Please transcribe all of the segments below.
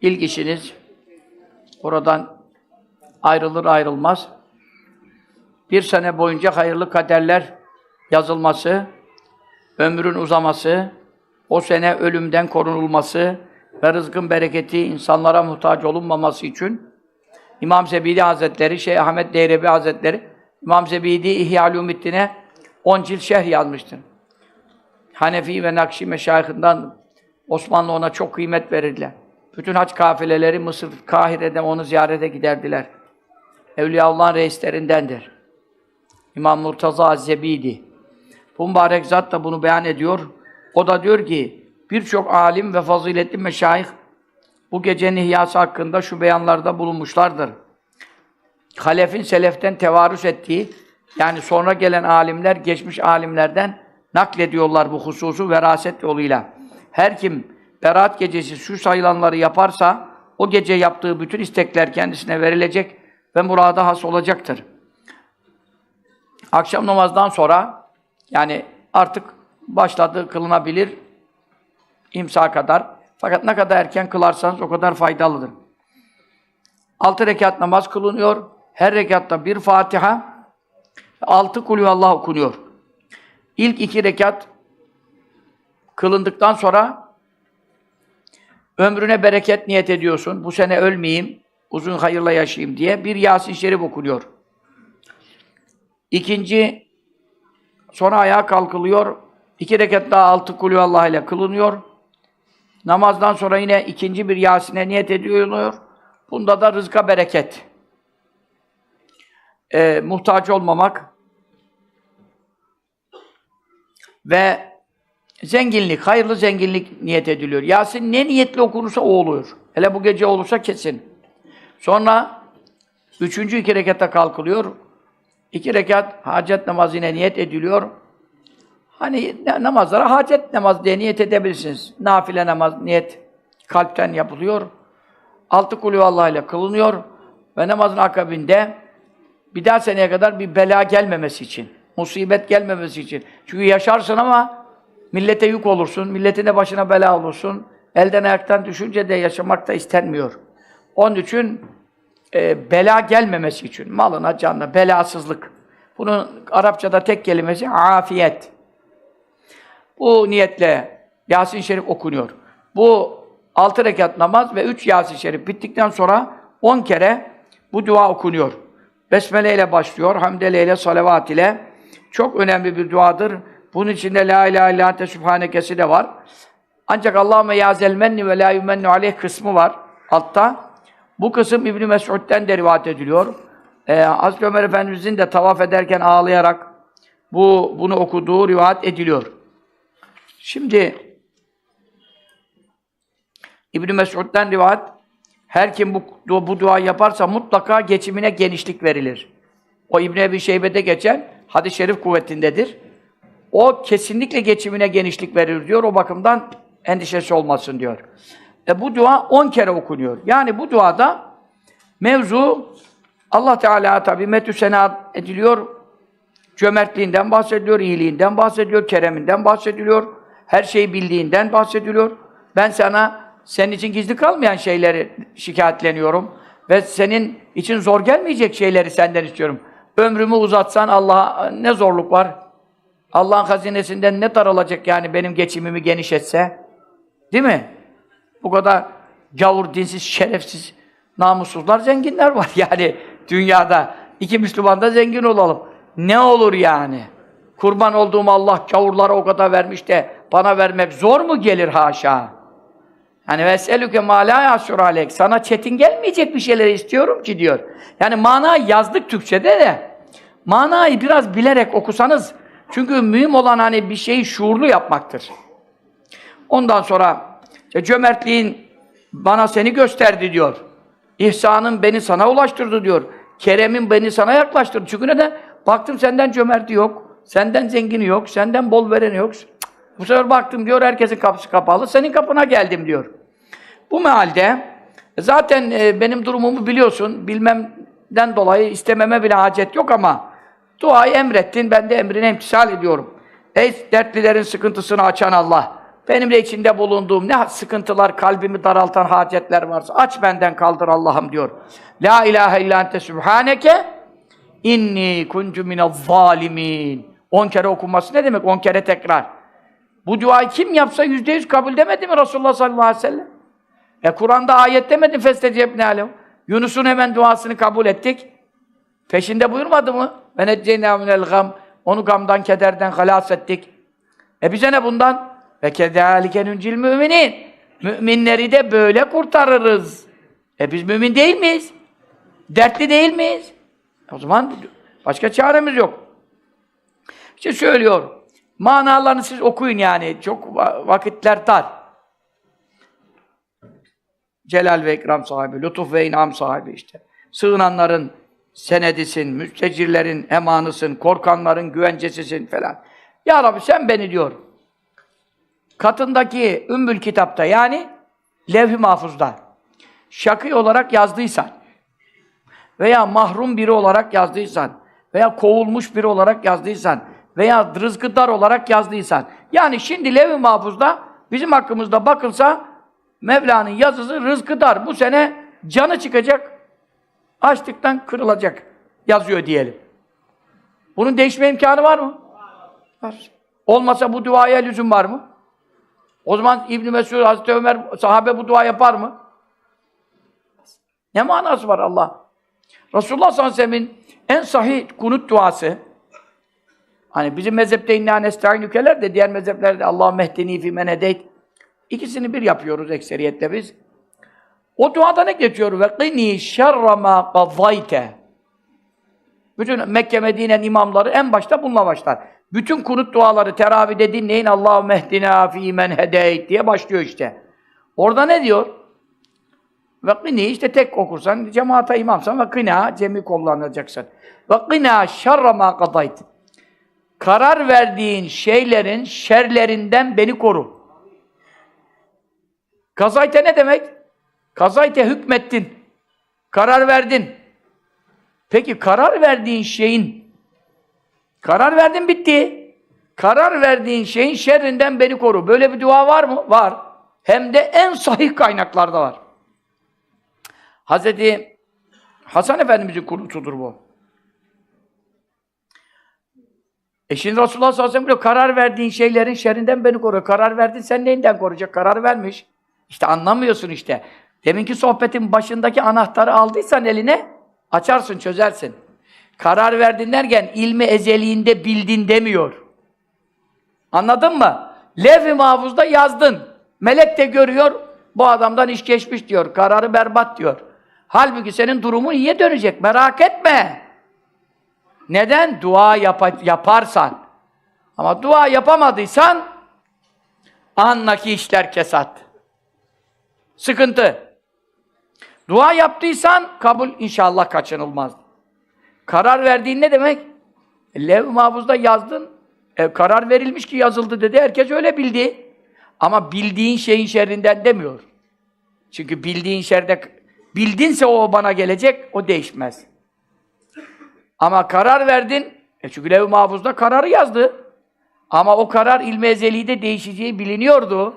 İlk işiniz oradan ayrılır ayrılmaz bir sene boyunca hayırlı kaderler yazılması, ömrün uzaması, o sene ölümden korunulması ve rızkın bereketi insanlara muhtaç olunmaması için İmam Zebidi Hazretleri, Şeyh Ahmet Deyrebi Hazretleri İmam Zebidi İhya Ulumiddin'e 10 cilt şerh yazmıştır. Hanefi ve Nakşi meşayihinden Osmanlı ona çok kıymet verirdiler. Bütün hac kafileleri Mısır, Kahire'de onu ziyarete giderdiler. Evliyaullah'ın reislerindendir. İmam Murtaza Zebidi. Bu mübarek zat da bunu beyan ediyor. O da diyor ki, birçok alim ve faziletli meşayih bu gecenin ihyası hakkında şu beyanlarda bulunmuşlardır. Halef'in seleften tevarüs ettiği, yani sonra gelen alimler, geçmiş alimlerden naklediyorlar bu hususu veraset yoluyla. Her kim Berat gecesi şu sayılanları yaparsa, o gece yaptığı bütün istekler kendisine verilecek ve murada has olacaktır. Akşam namazdan sonra, yani artık başladı, kılınabilir imsa kadar. Fakat ne kadar erken kılarsanız o kadar faydalıdır. Altı rekat namaz kılınıyor. Her rekatta bir Fatiha, altı kulü Allah okunuyor. İlk iki rekat kılındıktan sonra ömrüne bereket niyet ediyorsun. Bu sene ölmeyeyim, uzun hayırla yaşayayım diye bir Yasin Şerif okunuyor. İkinci, sonra ayağa kalkılıyor. İki rekat daha altı kulü Allah ile kılınıyor. Namazdan sonra yine ikinci bir Yasin'e niyet ediliyor. Bunda da rızka bereket. Ee, muhtaç olmamak ve zenginlik, hayırlı zenginlik niyet ediliyor. Yasin ne niyetle okunursa o oluyor. Hele bu gece olursa kesin. Sonra üçüncü iki rekatta kalkılıyor. İki rekat hacet namazına niyet ediliyor. Hani namazlara hacet namaz diye niyet edebilirsiniz. Nafile namaz niyet kalpten yapılıyor. Altı kulü Allah ile kılınıyor ve namazın akabinde bir daha seneye kadar bir bela gelmemesi için, musibet gelmemesi için. Çünkü yaşarsın ama millete yük olursun, milletin de başına bela olursun. Elden ayaktan düşünce de yaşamak da istenmiyor. Onun için e, bela gelmemesi için, malına, canına, belasızlık. Bunun Arapçada tek kelimesi afiyet. Bu niyetle Yasin Şerif okunuyor. Bu altı rekat namaz ve üç Yasin Şerif bittikten sonra on kere bu dua okunuyor. Besmele ile başlıyor, hamdele ile, salavat ile. Çok önemli bir duadır. Bunun içinde La ilahe illa ente sübhanekesi de var. Ancak Allahümme ya zelmenni ve la yumennu aleyh kısmı var altta. Bu kısım İbn Mesud'den de rivayet ediliyor. Ee, Hazreti Ömer Efendimizin de tavaf ederken ağlayarak bu bunu okuduğu rivayet ediliyor. Şimdi İbn Mesud'dan rivayet her kim bu, bu dua yaparsa mutlaka geçimine genişlik verilir. O İbn Ebi Şeybe'de geçen hadis-i şerif kuvvetindedir. O kesinlikle geçimine genişlik verir diyor. O bakımdan endişesi olmasın diyor. E bu dua 10 kere okunuyor. Yani bu duada mevzu Allah Teala tabi metü sena ediliyor. Cömertliğinden bahsediliyor, iyiliğinden bahsediliyor, kereminden bahsediliyor. Her şeyi bildiğinden bahsediliyor. Ben sana senin için gizli kalmayan şeyleri şikayetleniyorum ve senin için zor gelmeyecek şeyleri senden istiyorum. Ömrümü uzatsan Allah'a ne zorluk var? Allah'ın hazinesinden ne daralacak yani benim geçimimi geniş etse? Değil mi? Bu kadar gavur, dinsiz, şerefsiz, namussuzlar, zenginler var yani dünyada. İki Müslüman da zengin olalım. Ne olur yani? Kurban olduğum Allah gavurlara o kadar vermiş de bana vermek zor mu gelir haşa? Hani veselüke ma la yasur aleyk. Sana çetin gelmeyecek bir şeyleri istiyorum ki diyor. Yani manayı yazdık Türkçe'de de. Manayı biraz bilerek okusanız çünkü mühim olan hani bir şeyi şuurlu yapmaktır. Ondan sonra işte cömertliğin bana seni gösterdi diyor. İhsanın beni sana ulaştırdı diyor. Keremin beni sana yaklaştırdı. Çünkü neden? Baktım senden cömerti yok. Senden zengini yok. Senden bol vereni yok. Bu sefer baktım diyor herkesin kapısı kapalı. Senin kapına geldim diyor. Bu mealde zaten e, benim durumumu biliyorsun. Bilmemden dolayı istememe bile hacet yok ama duayı emrettin. Ben de emrine imtisal ediyorum. Ey dertlilerin sıkıntısını açan Allah! Benim de içinde bulunduğum ne sıkıntılar, kalbimi daraltan hacetler varsa aç benden kaldır Allah'ım diyor. La ilahe illa ente sübhaneke inni kuntu minez zalimin. On kere okunması ne demek? On kere tekrar. Bu duayı kim yapsa yüzde yüz kabul demedi mi Resulullah sallallahu aleyhi ve sellem? E Kur'an'da ayet demedi festecebne alem. Yunus'un hemen duasını kabul ettik. Peşinde buyurmadı mı? Ve necceyna minel gam. Onu gamdan, kederden halas ettik. E bize ne bundan? Ve kezalike nuncil müminin. Müminleri de böyle kurtarırız. E biz mümin değil miyiz? Dertli değil miyiz? O zaman başka çaremiz yok. İşte söylüyor. Manalarını siz okuyun yani. Çok va- vakitler dar. Celal ve ikram sahibi, lütuf ve inam sahibi işte. Sığınanların senedisin, müstecirlerin emanısın, korkanların güvencesisin falan. Ya Rabbi sen beni diyor. Katındaki ümmül kitapta yani levh-i mahfuzda şakî olarak yazdıysan veya mahrum biri olarak yazdıysan veya kovulmuş biri olarak yazdıysan veya rızkı dar olarak yazdıysan yani şimdi levh-i mahfuzda bizim hakkımızda bakılsa Mevla'nın yazısı rızkı dar. Bu sene canı çıkacak, açlıktan kırılacak yazıyor diyelim. Bunun değişme imkanı var mı? Var. Olmasa bu duaya lüzum var mı? O zaman İbn Mesud, Hazreti Ömer, sahabe bu dua yapar mı? Ne manası var Allah? Resulullah sallallahu aleyhi ve sellem'in en sahih kunut duası, hani bizim mezhepte inna nesta'in ülkeler de diğer mezheplerde Allah mehdini fi men hedeyt. İkisini bir yapıyoruz ekseriyetle biz. O duada ne geçiyor? Ve qini şerra ma qadayte. Bütün Mekke Medine'nin imamları en başta bununla başlar. Bütün kunut duaları teravihde dinleyin. Allahu mehdina fi men hedeyt diye başlıyor işte. Orada ne diyor? Ve qini işte tek okursan, cemaata imamsan ve qina cemi kullanacaksın. Ve qina şerra ma qadayt. Karar verdiğin şeylerin şerlerinden beni koru. Kazayte ne demek? Kazayte hükmettin. Karar verdin. Peki karar verdiğin şeyin karar verdin bitti. Karar verdiğin şeyin şerrinden beni koru. Böyle bir dua var mı? Var. Hem de en sahih kaynaklarda var. Hazreti Hasan Efendimizin kunutudur bu. E şimdi Resulullah sallallahu aleyhi ve sellem karar verdiğin şeylerin şerrinden beni koru. Karar verdin, sen neyinden koruyacak? Karar vermiş. İşte anlamıyorsun işte. Deminki sohbetin başındaki anahtarı aldıysan eline, açarsın, çözersin. Karar verdin derken, ilmi ezeliğinde bildin demiyor. Anladın mı? Levh-i mahfuzda yazdın. Melek de görüyor, bu adamdan iş geçmiş diyor, kararı berbat diyor. Halbuki senin durumun iyiye dönecek, merak etme. Neden? Dua yapa- yaparsan. Ama dua yapamadıysan, andaki işler kesat. Sıkıntı. Dua yaptıysan kabul inşallah kaçınılmaz. Karar verdiğin ne demek? Lev-i mahfuzda yazdın. E, karar verilmiş ki yazıldı dedi. Herkes öyle bildi. Ama bildiğin şeyin şerrinden demiyor. Çünkü bildiğin şerde bildinse o bana gelecek, o değişmez. Ama karar verdin. E çünkü lev-i mahfuzda kararı yazdı. Ama o karar ilmi ezeliğde değişeceği biliniyordu.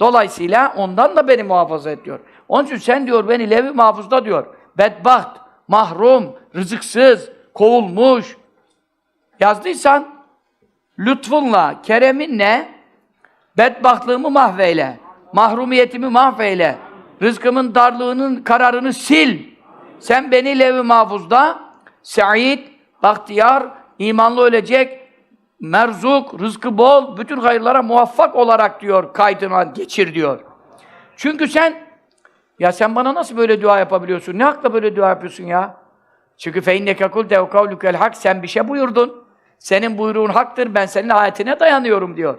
Dolayısıyla ondan da beni muhafaza et diyor. Onun için sen diyor beni lev-i mahfuzda diyor. Bedbaht, mahrum, rızıksız, kovulmuş yazdıysan lütfunla, kereminle bedbahtlığımı mahveyle, mahrumiyetimi mahveyle, rızkımın darlığının kararını sil. Sen beni lev-i mahfuzda Said, bahtiyar, imanlı ölecek, merzuk, rızkı bol, bütün hayırlara muvaffak olarak diyor, kaydına geçir diyor. Çünkü sen, ya sen bana nasıl böyle dua yapabiliyorsun? Ne hakla böyle dua yapıyorsun ya? Çünkü fe inneke kul dev kavlukel hak, sen bir şey buyurdun. Senin buyruğun haktır, ben senin ayetine dayanıyorum diyor.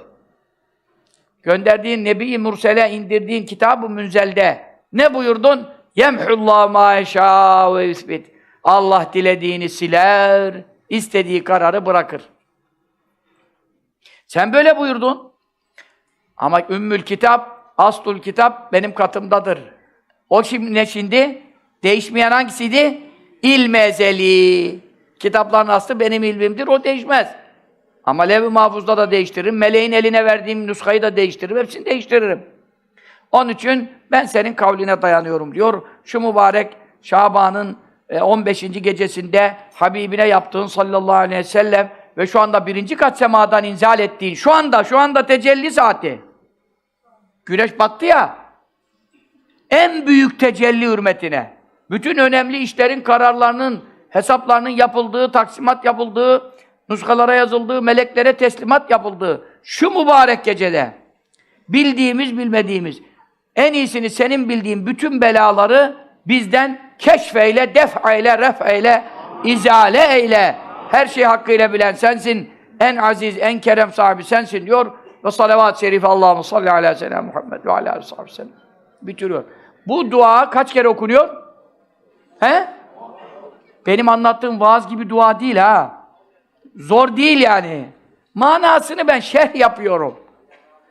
Gönderdiğin Nebi-i Mursel'e indirdiğin kitab-ı münzelde ne buyurdun? Yemhullahu ma yeşâ ve yusbit. Allah dilediğini siler, istediği kararı bırakır. Sen böyle buyurdun. Ama Ümmül Kitap, Aslul Kitap benim katımdadır. O şimdi ne şimdi? Değişmeyen hangisiydi? İlm ezeli. Kitapların aslı benim ilmimdir, o değişmez. Ama levh-i mahfuzda da değiştiririm. Meleğin eline verdiğim nuskayı da değiştiririm. Hepsini değiştiririm. Onun için ben senin kavline dayanıyorum diyor. Şu mübarek Şaban'ın e, 15. gecesinde Habibine yaptığın sallallahu aleyhi ve sellem ve şu anda birinci kat semadan inzal ettiğin şu anda, şu anda tecelli saati. Güneş battı ya. En büyük tecelli hürmetine. Bütün önemli işlerin, kararlarının, hesaplarının yapıldığı, taksimat yapıldığı, nuskalara yazıldığı, meleklere teslimat yapıldığı şu mübarek gecede bildiğimiz, bilmediğimiz en iyisini senin bildiğin bütün belaları bizden keşfeyle, def'eyle, ref'eyle, izale eyle. Her şeyi hakkıyla bilen sensin. En aziz, en kerem sahibi sensin diyor. Ve salavat-ı şerife Allah'ım salli ala seyyidina Muhammed ve ala ve sellem. Bitiriyor. Bu dua kaç kere okunuyor? He? Benim anlattığım vaaz gibi dua değil ha. Zor değil yani. Manasını ben şerh yapıyorum.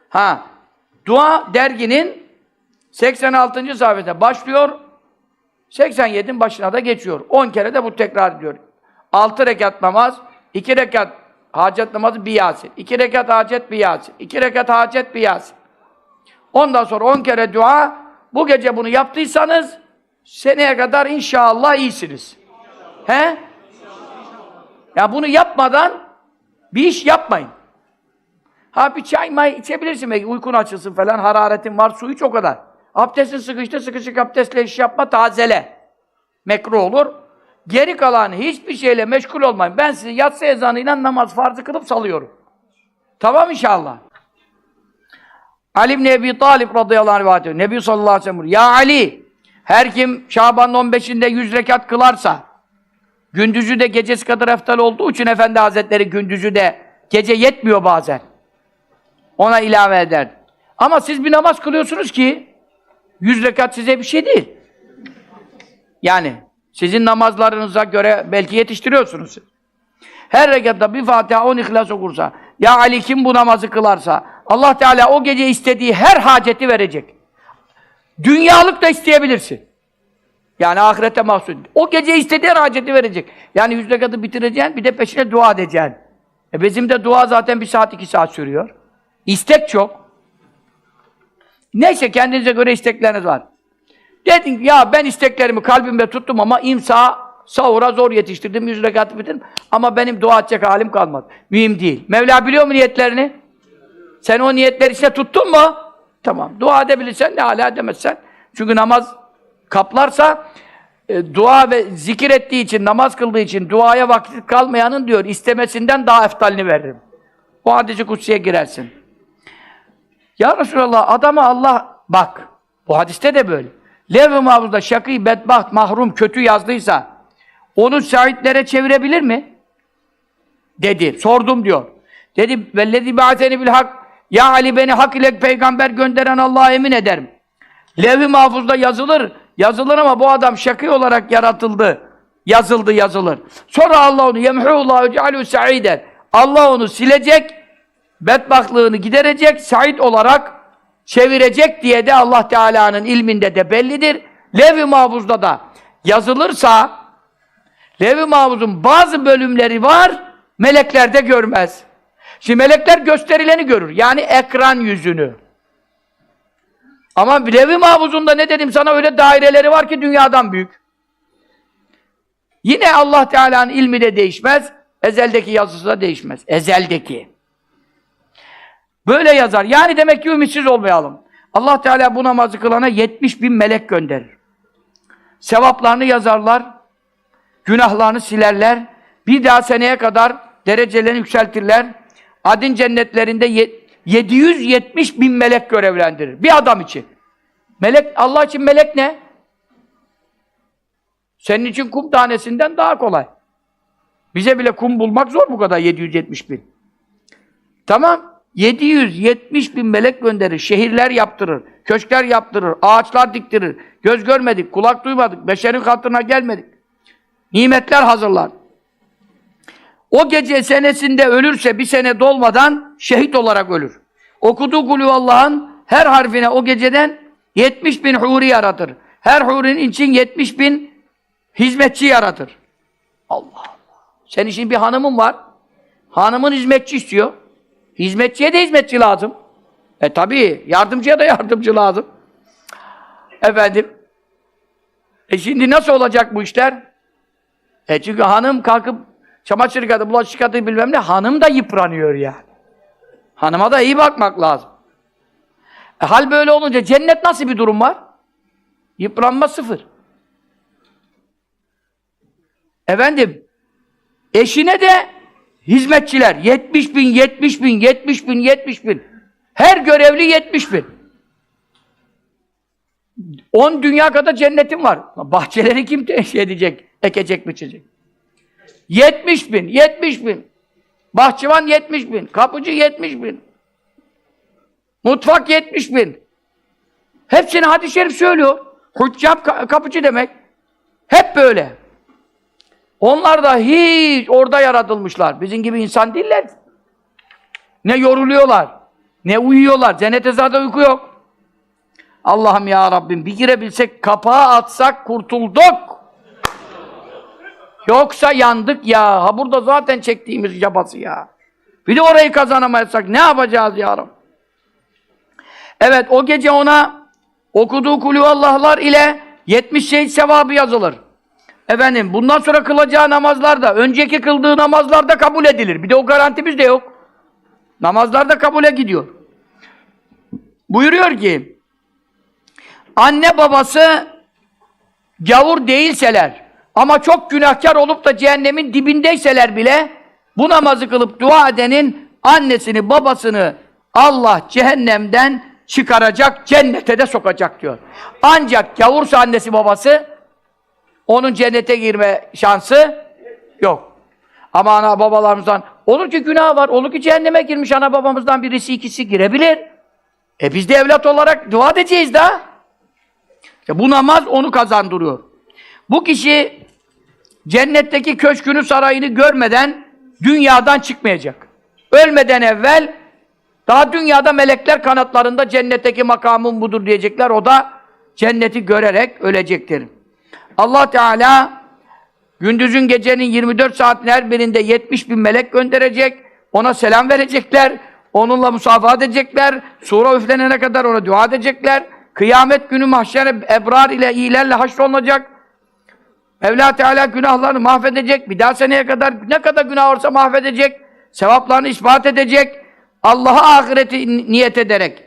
Ha. Dua derginin 86. sayfasında başlıyor. 87'in başına da geçiyor. 10 kere de bu tekrar ediyor. 6 rekat namaz, 2 rekat hacet namazı bir yasin. 2 rekat hacet bir yasin. 2 rekat hacet bir yasin. Ondan sonra 10 kere dua. Bu gece bunu yaptıysanız seneye kadar inşallah iyisiniz. He? Ya bunu yapmadan bir iş yapmayın. Ha bir çay may içebilirsin belki uykun açılsın falan, hararetin var, su iç o kadar. Abdestin sıkıştı, sıkışık abdestle iş yapma, tazele. Mekruh olur. Geri kalan hiçbir şeyle meşgul olmayın. Ben sizi yatsı ezanıyla namaz farzı kılıp salıyorum. Tamam inşallah. Ali ibn Ebi Talib radıyallahu anh rivayet ediyor. Nebi sallallahu aleyhi ve sellem. Ya Ali! Her kim Şaban'ın 15'inde 100 rekat kılarsa, gündüzü de gecesi kadar eftal olduğu için Efendi Hazretleri gündüzü de gece yetmiyor bazen. Ona ilave eder. Ama siz bir namaz kılıyorsunuz ki 100 rekat size bir şey değil. Yani sizin namazlarınıza göre belki yetiştiriyorsunuz. Her rekatta bir Fatiha, on İhlas okursa, ya Ali kim bu namazı kılarsa, Allah Teala o gece istediği her haceti verecek. Dünyalık da isteyebilirsin. Yani ahirete mahsus. O gece istediği her haceti verecek. Yani yüz rekatı bitireceksin, bir de peşine dua edeceksin. E bizim de dua zaten bir saat, iki saat sürüyor. İstek çok. Neyse kendinize göre istekleriniz var. Dedin ki, ya ben isteklerimi kalbimde tuttum ama imsa sahura zor yetiştirdim, yüz rekatı bitirdim. Ama benim dua edecek halim kalmadı. Mühim değil. Mevla biliyor mu niyetlerini? Sen o niyetler içine tuttun mu? Tamam. Dua edebilirsen ne hala edemezsen. Çünkü namaz kaplarsa e, dua ve zikir ettiği için, namaz kıldığı için duaya vakit kalmayanın diyor istemesinden daha eftalini veririm. O hadisi kutsiye girersin. Ya Resulallah adama Allah bak bu hadiste de böyle. Lev-i mahfuzda şakî, bedbaht, mahrum, kötü yazdıysa onu şahitlere çevirebilir mi? Dedi. Sordum diyor. Dedi vellezî ba'seni bil hak ya Ali beni hak ile peygamber gönderen Allah'a emin ederim. Lev-i mahfuzda yazılır. Yazılır ama bu adam şakî olarak yaratıldı. Yazıldı yazılır. Sonra Allah onu yemhûllâhu cealû sa'iden. Allah onu silecek, bedbahtlığını giderecek, sa'id olarak çevirecek diye de Allah Teala'nın ilminde de bellidir. Lev-i mahfuzda da yazılırsa Lev-i mahfuzun bazı bölümleri var, melekler de görmez. Şimdi melekler gösterileni görür. Yani ekran yüzünü. Ama Lev-i mahfuzunda ne dedim sana öyle daireleri var ki dünyadan büyük. Yine Allah Teala'nın ilmi de değişmez. Ezeldeki yazısı da değişmez. Ezeldeki. Böyle yazar. Yani demek ki ümitsiz olmayalım. Allah Teala bu namazı kılana 70 bin melek gönderir. Sevaplarını yazarlar. Günahlarını silerler. Bir daha seneye kadar derecelerini yükseltirler. Adin cennetlerinde ye- 770 bin melek görevlendirir. Bir adam için. Melek, Allah için melek ne? Senin için kum tanesinden daha kolay. Bize bile kum bulmak zor bu kadar 770 bin. Tamam. 770 bin melek gönderir, şehirler yaptırır, köşkler yaptırır, ağaçlar diktirir. Göz görmedik, kulak duymadık, beşerin hatırına gelmedik. Nimetler hazırlar. O gece senesinde ölürse bir sene dolmadan şehit olarak ölür. Okuduğu kulü Allah'ın her harfine o geceden 70 bin huri yaratır. Her hurinin için 70 bin hizmetçi yaratır. Allah Allah. Senin şimdi bir hanımın var. Hanımın hizmetçi istiyor. Hizmetçiye de hizmetçi lazım. E tabii yardımcıya da yardımcı lazım. Efendim. E şimdi nasıl olacak bu işler? E çünkü hanım kalkıp çamaşır yıkadı, bulaşık yıkadı bilmem ne, hanım da yıpranıyor yani. Hanıma da iyi bakmak lazım. E hal böyle olunca cennet nasıl bir durum var? Yıpranma sıfır. Efendim, eşine de hizmetçiler 70 bin, 70 bin, 70 bin, 70 bin. Her görevli 70 bin. 10 dünya kadar cennetim var. Bahçeleri kim teşhir edecek, ekecek, biçecek? 70 bin, 70 bin. Bahçıvan 70 bin, kapıcı 70 bin. Mutfak 70 bin. Hepsini hadis-i şerif söylüyor. Hüccab ka- kapıcı demek. Hep böyle. Onlar da hiç orada yaratılmışlar. Bizim gibi insan değiller. Ne yoruluyorlar, ne uyuyorlar. Cennete zaten uyku yok. Allah'ım ya Rabbim bir girebilsek kapağı atsak kurtulduk. Yoksa yandık ya. Ha burada zaten çektiğimiz cabası ya. Bir de orayı kazanamayacaksak ne yapacağız ya Rabbi? Evet o gece ona okuduğu kulüvallahlar ile 70 şehit sevabı yazılır. Efendim bundan sonra kılacağı namazlar da önceki kıldığı namazlar da kabul edilir. Bir de o garantimiz de yok. Namazlar da kabule gidiyor. Buyuruyor ki anne babası gavur değilseler ama çok günahkar olup da cehennemin dibindeyseler bile bu namazı kılıp dua edenin annesini babasını Allah cehennemden çıkaracak, cennete de sokacak diyor. Ancak gavursa annesi babası onun cennete girme şansı yok. Ama ana babalarımızdan olur ki günah var, olur ki cehenneme girmiş ana babamızdan birisi ikisi girebilir. E biz de evlat olarak dua edeceğiz daha. İşte bu namaz onu kazandırıyor. Bu kişi cennetteki köşkünü sarayını görmeden dünyadan çıkmayacak. Ölmeden evvel daha dünyada melekler kanatlarında cennetteki makamın budur diyecekler. O da cenneti görerek ölecektir. Allah Teala gündüzün gecenin 24 saatin her birinde 70 bin melek gönderecek. Ona selam verecekler. Onunla musafaha edecekler. Sura üflenene kadar ona dua edecekler. Kıyamet günü mahşere ebrar ile iyilerle haşrolunacak. Mevla Teala günahlarını mahvedecek. Bir daha seneye kadar ne kadar günah varsa mahvedecek. Sevaplarını ispat edecek. Allah'a ahireti niyet ederek.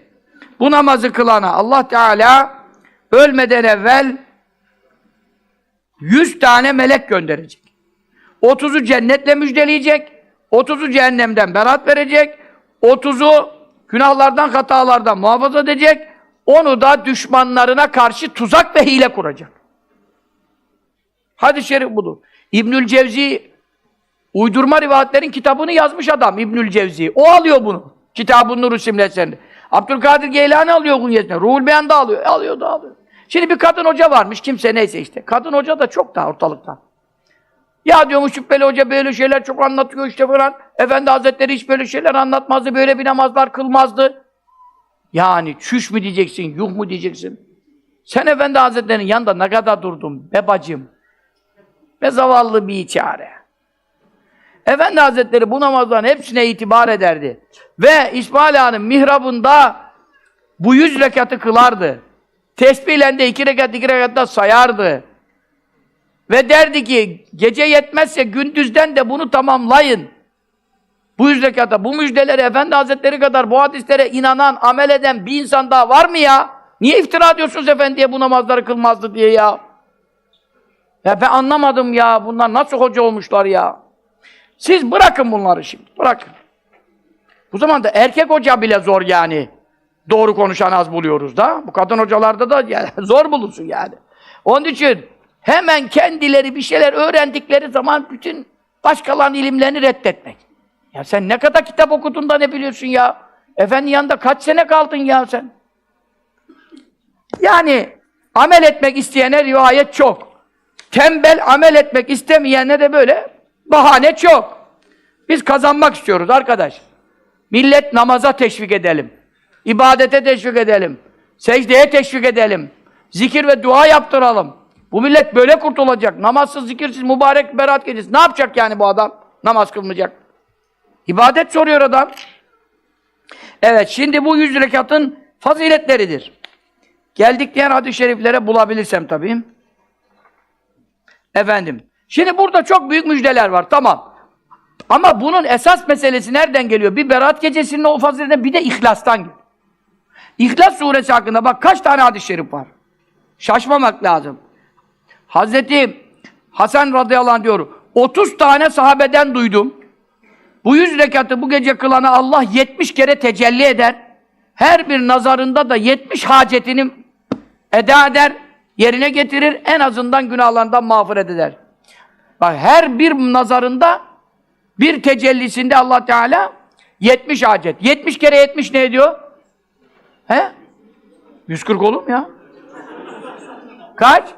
Bu namazı kılana Allah Teala ölmeden evvel 100 tane melek gönderecek. 30'u cennetle müjdeleyecek. 30'u cehennemden berat verecek. 30'u günahlardan, hatalardan muhafaza edecek. Onu da düşmanlarına karşı tuzak ve hile kuracak. Hadis-i şerif budur. İbnül Cevzi uydurma rivayetlerin kitabını yazmış adam İbnül Cevzi. O alıyor bunu. Kitab-ı Nur isimli eserinde. Abdülkadir Geylani alıyor bunun yerine. Ruhul Beyan da alıyor. Alıyor da alıyor. Şimdi bir kadın hoca varmış. Kimse neyse işte. Kadın hoca da çok daha ortalıkta. Ya diyormuş Şüpheli Hoca böyle şeyler çok anlatıyor işte falan. Efendi Hazretleri hiç böyle şeyler anlatmazdı. Böyle bir namazlar kılmazdı. Yani çüş mü diyeceksin, yuh mu diyeceksin? Sen Efendi Hazretleri'nin yanında ne kadar durdun be bacım? Ve zavallı bir çare. Efendi Hazretleri bu namazların hepsine itibar ederdi. Ve İsmail Ağa'nın mihrabında bu yüz rekatı kılardı. Tesbihle de iki rekat iki rekatta sayardı. Ve derdi ki gece yetmezse gündüzden de bunu tamamlayın. Bu yüz rekata, bu müjdeleri Efendi Hazretleri kadar bu hadislere inanan, amel eden bir insan daha var mı ya? Niye iftira ediyorsunuz Efendi'ye bu namazları kılmazdı diye ya? Ya ben anlamadım ya. Bunlar nasıl hoca olmuşlar ya? Siz bırakın bunları şimdi. Bırakın. Bu zaman da erkek hoca bile zor yani. Doğru konuşan az buluyoruz da. Bu kadın hocalarda da zor bulunsun yani. Onun için hemen kendileri bir şeyler öğrendikleri zaman bütün başkalarının ilimlerini reddetmek. Ya sen ne kadar kitap okudun da ne biliyorsun ya? Efendi yanında kaç sene kaldın ya sen? Yani amel etmek isteyene rivayet çok. Tembel amel etmek istemeyene de böyle bahane çok. Biz kazanmak istiyoruz arkadaş. Millet namaza teşvik edelim. İbadete teşvik edelim. Secdeye teşvik edelim. Zikir ve dua yaptıralım. Bu millet böyle kurtulacak. Namazsız, zikirsiz, mübarek, berat gecesi. Ne yapacak yani bu adam? Namaz kılmayacak. İbadet soruyor adam. Evet, şimdi bu yüz rekatın faziletleridir. Geldik diğer hadis-i şeriflere bulabilirsem tabii. Efendim. Şimdi burada çok büyük müjdeler var. Tamam. Ama bunun esas meselesi nereden geliyor? Bir berat gecesinin o faziletinden bir de ihlastan geliyor. İhlas suresi hakkında bak kaç tane hadis-i şerif var. Şaşmamak lazım. Hazreti Hasan radıyallahu anh diyor. 30 tane sahabeden duydum. Bu yüz rekatı bu gece kılana Allah 70 kere tecelli eder. Her bir nazarında da 70 hacetini eda eder, yerine getirir, en azından günahlarından mağfiret eder. Bak her bir nazarında, bir tecellisinde Allah Teala 70 hacet. 70 kere 70 ne ediyor? He? 140 olur ya? Kaç?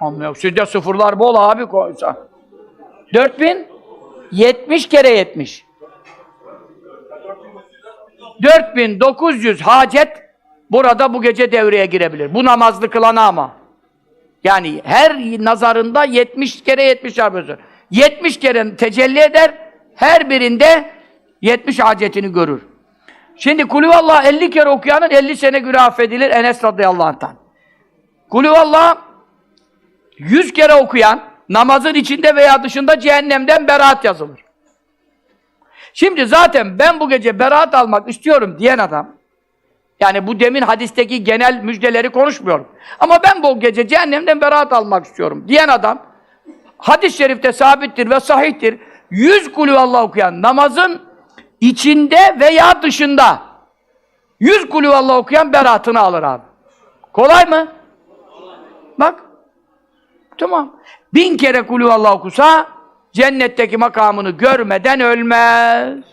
Anlıyorum. Sizde sıfırlar bol abi koysa. 4000 70 kere 70. 4900 hacet burada bu gece devreye girebilir. Bu namazlı kılana ama. Yani her nazarında 70 kere 70 çarpıyorsun. 70 kere tecelli eder, her birinde 70 hacetini görür. Şimdi Kulüvallah 50 kere okuyanın 50 sene günah affedilir Enes radıyallahu anh'tan. Kulüvallah 100 kere okuyan namazın içinde veya dışında cehennemden beraat yazılır. Şimdi zaten ben bu gece beraat almak istiyorum diyen adam yani bu demin hadisteki genel müjdeleri konuşmuyorum. Ama ben bu gece cehennemden beraat almak istiyorum diyen adam hadis-i şerifte sabittir ve sahihtir. 100 kulü Allah okuyan namazın içinde veya dışında 100 kulü Allah okuyan beraatını alır abi. Kolay mı? Bak. Tamam. Bin kere kulü Allah okusa cennetteki makamını görmeden ölmez.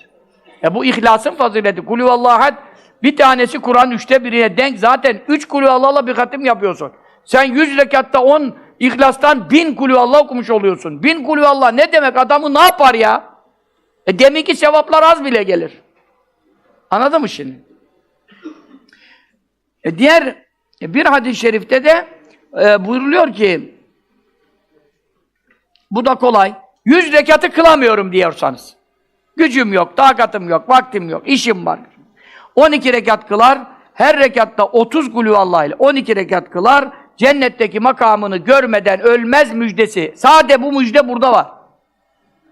E bu ihlasın fazileti. Kulü Allah'a bir tanesi Kur'an üçte birine denk. Zaten üç kulü Allah'la bir hatim yapıyorsun. Sen yüz rekatta on ihlastan bin kulü Allah okumuş oluyorsun. Bin kulü Allah ne demek? Adamı ne yapar ya? E demin ki sevaplar az bile gelir. Anladın mı şimdi? E diğer e bir hadis-i şerifte de e, buyuruluyor ki bu da kolay. Yüz rekatı kılamıyorum diyorsanız. Gücüm yok, takatım yok, vaktim yok, işim var. 12 rekat kılar, her rekatta 30 kulü Allah ile 12 rekat kılar, cennetteki makamını görmeden ölmez müjdesi. Sade bu müjde burada var.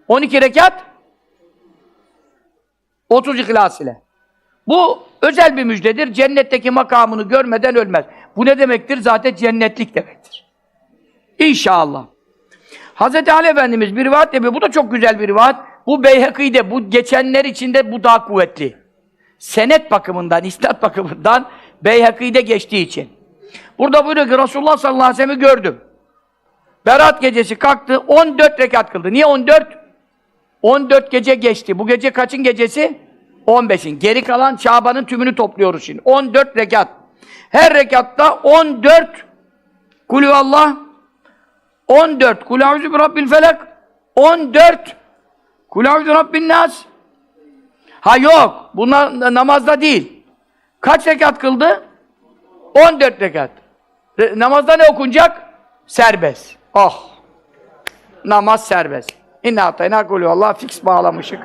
12 rekat 30 ihlas ile. Bu özel bir müjdedir. Cennetteki makamını görmeden ölmez. Bu ne demektir? Zaten cennetlik demektir. İnşallah. Hz. Ali Efendimiz bir rivayet yapıyor. Bu da çok güzel bir rivayet. Bu Beyhaki'de, bu geçenler içinde bu daha kuvvetli. Senet bakımından, isnat bakımından Beyhaki'de geçtiği için. Burada buyuruyor ki Resulullah sallallahu aleyhi ve sellem'i gördüm. Berat gecesi kalktı, 14 rekat kıldı. Niye 14? 14 gece geçti. Bu gece kaçın gecesi? 15'in. Geri kalan Şaban'ın tümünü topluyoruz şimdi. 14 rekat. Her rekatta 14 kulü Allah 14 Kul a'udhu bi rabbil felak 14 Kul a'udhu rabbin nas Ha yok. Bunlar namazda değil. Kaç rekat kıldı? 14 rekat. Re namazda ne okunacak? Serbest. Oh. Namaz serbest. İnna atayna kulü Allah fix bağlamışık.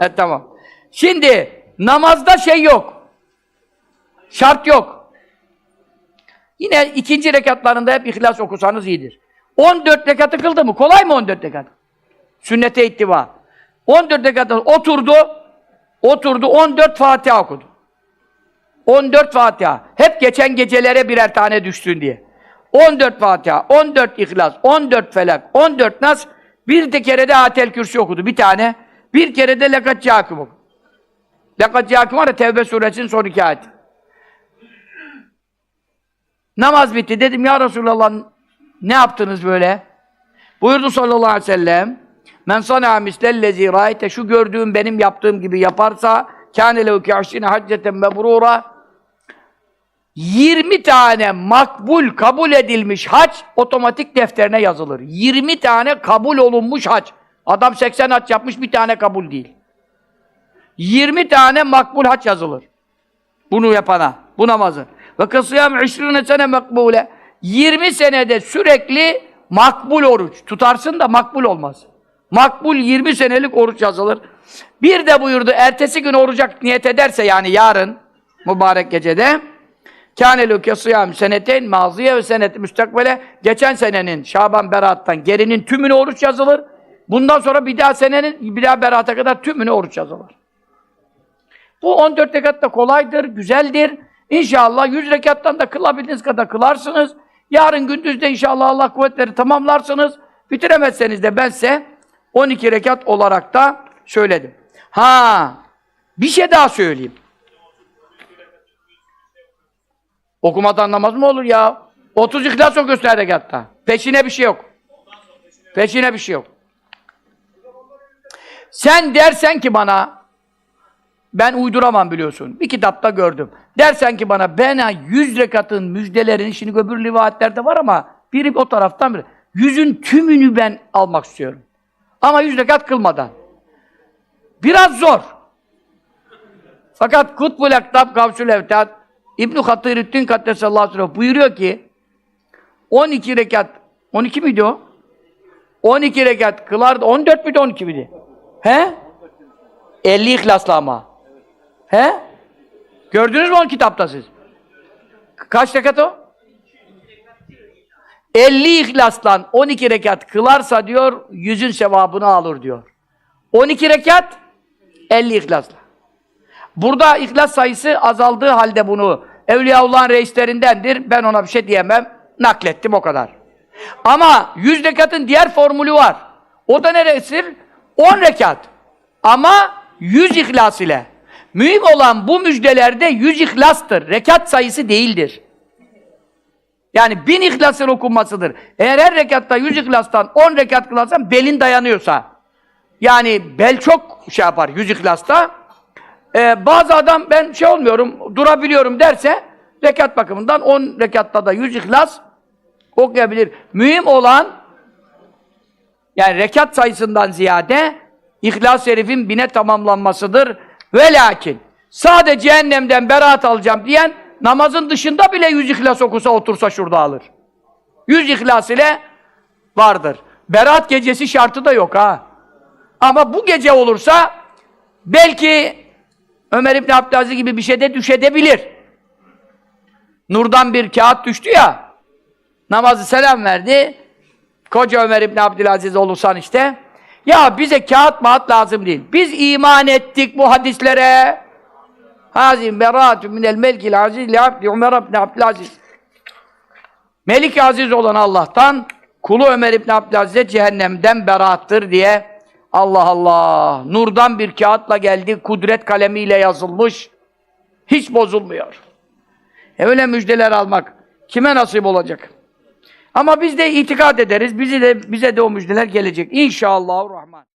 Evet tamam. Şimdi namazda şey yok. Şart yok. Yine ikinci rekatlarında hep ihlas okusanız iyidir. 14 rekatı kıldı mı? Kolay mı 14 rekat? Sünnete ittiba. 14 rekatı oturdu, oturdu 14 Fatiha okudu. 14 Fatiha. Hep geçen gecelere birer tane düşsün diye. 14 Fatiha, 14 İhlas, 14 Felak, 14 Nas, bir de kere de Atel Kürsi okudu. Bir tane. Bir kere de Lekat Câkım okudu. Lekat Câkım var ya Tevbe suresinin son iki ayeti. Namaz bitti. Dedim ya Resulallah ne yaptınız böyle? Buyurdu sallallahu aleyhi ve sellem Men sana mislellezi râite şu gördüğüm benim yaptığım gibi yaparsa kâne lehu kâşine hacceten mebrûra 20 tane makbul, kabul edilmiş hac otomatik defterine yazılır. 20 tane kabul olunmuş hac. Adam 80 hac yapmış, bir tane kabul değil. 20 tane makbul hac yazılır. Bunu yapana, bu namazı. Ve kısıyam 20 sene makbule. 20 senede sürekli makbul oruç. Tutarsın da makbul olmaz. Makbul 20 senelik oruç yazılır. Bir de buyurdu, ertesi gün orucak niyet ederse yani yarın, mübarek gecede, kânelû kesiyâm seneteyn maziye ve senet müstakbele geçen senenin Şaban Berat'tan gerinin tümüne oruç yazılır. Bundan sonra bir daha senenin bir daha Berat'a kadar tümüne oruç yazılır. Bu 14 rekat da kolaydır, güzeldir. İnşallah 100 rekattan da kılabildiğiniz kadar kılarsınız. Yarın gündüz de inşallah Allah kuvvetleri tamamlarsınız. Bitiremezseniz de ben size 12 rekat olarak da söyledim. Ha, bir şey daha söyleyeyim. Okumadan namaz mı olur ya? 30 ihlas okuyorsun her rekatta. Peşine bir şey yok. Peşine bir şey yok. Sen dersen ki bana ben uyduramam biliyorsun. Bir kitapta gördüm. Dersen ki bana ben 100 rekatın müjdelerini şimdi öbür rivayetlerde var ama biri o taraftan biri. Yüzün tümünü ben almak istiyorum. Ama 100 rekat kılmadan. Biraz zor. Fakat Kutbul Ektab Gavsül Evtad İbn-i Hatırüddin Kaddesallahu aleyhi buyuruyor ki 12 rekat 12 miydi o? 12 rekat kılardı. 14 müydü 12 miydi? He? 50 ihlasla ama. He? Gördünüz mü onu kitapta siz? Kaç rekat o? 50 ihlasla 12 rekat kılarsa diyor, yüzün sevabını alır diyor. 12 rekat, 50 ihlasla. Burada ihlas sayısı azaldığı halde bunu Evliyaullah'ın reislerindendir. Ben ona bir şey diyemem. Naklettim o kadar. Ama 100 rekatın diğer formülü var. O da neresidir? 10 rekat. Ama 100 ihlas ile. Mühim olan bu müjdelerde 100 ihlastır. Rekat sayısı değildir. Yani bin ihlasın okunmasıdır. Eğer her rekatta 100 ihlastan 10 rekat kılarsan belin dayanıyorsa. Yani bel çok şey yapar 100 ihlasta. Ee, bazı adam ben şey olmuyorum, durabiliyorum derse rekat bakımından 10 rekatta da 100 ihlas okuyabilir. Mühim olan yani rekat sayısından ziyade İhlas-ı bine tamamlanmasıdır. Ve lakin sadece cehennemden beraat alacağım diyen namazın dışında bile yüz ihlas okusa otursa şurada alır. Yüz ihlas ile vardır. Berat gecesi şartı da yok ha. Ama bu gece olursa belki Ömer İbni Abdülaziz gibi bir şey de düşebilir. Nurdan bir kağıt düştü ya. Namazı selam verdi. Koca Ömer İbni Abdülaziz olursan işte. Ya bize kağıt mağat lazım değil. Biz iman ettik bu hadislere. Hazim beraatü minel melkil aziz li abdi Ömer İbni Abdülaziz. Melik aziz olan Allah'tan kulu Ömer İbni Abdülaziz'e cehennemden beraattır diye Allah Allah nurdan bir kağıtla geldi kudret kalemiyle yazılmış hiç bozulmuyor. E öyle müjdeler almak kime nasip olacak? Ama biz de itikad ederiz. Bizi de bize de o müjdeler gelecek. İnşallah Rahman.